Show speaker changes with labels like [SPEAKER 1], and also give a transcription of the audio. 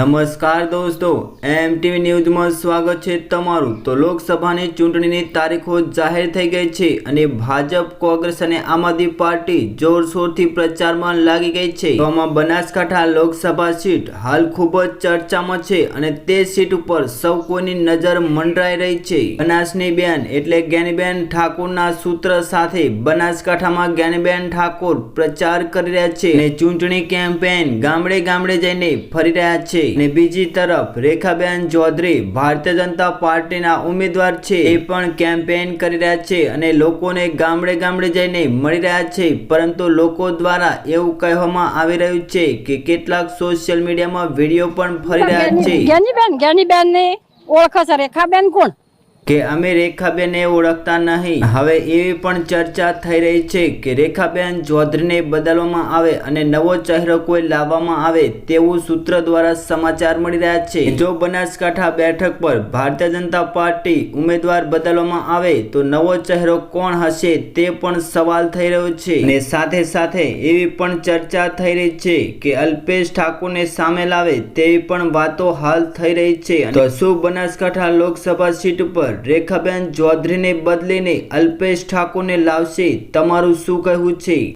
[SPEAKER 1] નમસ્કાર દોસ્તો એમ ટીવી ન્યૂઝમાં સ્વાગત છે તમારું. તો લોકસભાની ચૂંટણીની તારીખો જાહેર થઈ ગઈ છે અને ભાજપ, કોંગ્રેસ અને આમ આદમી પાર્ટી જોરશોરથી પ્રચારમાં લાગી ગઈ છે. આમાં બનાસકાંઠા લોકસભા સીટ હાલ ખૂબ જ ચર્ચામાં છે અને તે સીટ ઉપર સૌ કોઈની નજર મંડરાઈ રહી છે. બનાસની બેન એટલે જ્ઞાનીબેન ઠાકોરના સૂત્ર સાથે બનાસકાંઠામાં જ્ઞાનીબેન ઠાકોર પ્રચાર કરી રહ્યા છે અને ચૂંટણી કેમ્પેન ગામડે ગામડે જઈને ફરી રહ્યા છે. અને બીજી તરફ રેખાબેન ચૌધરી ભારતીય જનતા પાર્ટીના ઉમેદવાર છે. એ પણ કેમ્પેન કરી રહ્યા છે અને લોકોને ગામડે ગામડે જઈને મળી રહ્યા છે. પરંતુ લોકો દ્વારા એવું કહેવામાં આવી રહ્યું છે કે કેટલાક સોશિયલ મીડિયામાં વીડિયો પણ ફરી રહ્યા છે.
[SPEAKER 2] જ્ઞાનીબેન જ્ઞાનીબેન ને ઓળખે છે. રેખાબેન કોણ?
[SPEAKER 1] કે અમે રેખાબેનને ઓળખતા નહીં. હવે એવી પણ ચર્ચા થઈ રહી છે કે રેખાબેન ચૌધરીને બદલવામાં આવે અને નવો ચહેરો કોઈ લાવવામાં આવે તેવું સૂત્ર દ્વારા સમાચાર મળી રહ્યા છે. જો બનાસકાંઠા બેઠક પર ભારતીય જનતા પાર્ટી ઉમેદવાર બદલવામાં આવે તો નવો ચહેરો કોણ હશે તે પણ સવાલ થઈ રહ્યો છે. અને સાથે સાથે એવી પણ ચર્ચા થઈ રહી છે કે અલ્પેશ ઠાકોરને સામે લાવે તેવી પણ વાતો હાલ થઈ રહી છે. તો શું બનાસકાંઠા લોકસભા સીટ પર રેખાબેન ચૌધરીને બદલીને અલ્પેશ ઠાકોરને લાવશે. તમારું શું કહેવું છે?